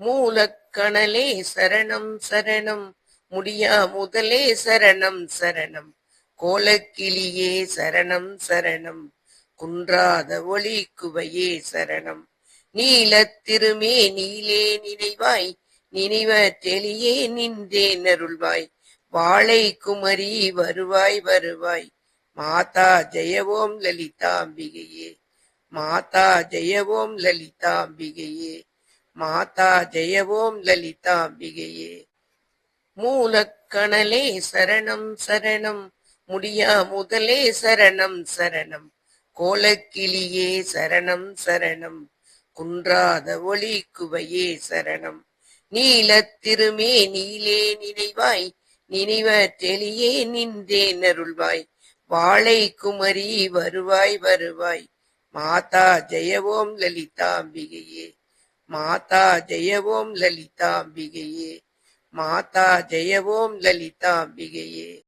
மூலக்கணலே சரணம் சரணம் முடியா முதலே சரணம் சரணம். கோலக்கிளியே சரணம் சரணம் குன்றாத ஒளி குவையே சரணம். நீலத்திருமே நீலே நினைவாய் நினைவற்றெளியே நின்றே நருள்வாய். வாழை குமரி வருவாய் வருவாய் மாதா ஜெயவோம் லலிதாம்பிகையே. மாதா ஜெயவோம் லலிதாம்பிகையே. மாதா ஜெயவோம் லலிதாம்பிகையே மூலக்கணலே சரணம் சரணம். முடியா முதலே சரணம் சரணம். கோலக்கிளியே சரணம் சரணம். குன்றாத ஒளி குவையே சரணம். நீலத்திருமே நீலே நினைவாய். நினைவற்றெளியே நின்றே நருள்வாய். வாழை குமரி வருவாய் வருவாய். மாதா ஜெயவோம் லலிதாம்பிகையே மாதா ஜெயவோம் லலிதாம்பிகையே. மாதா ஜெயவோம் லலிதாம்பிகையே.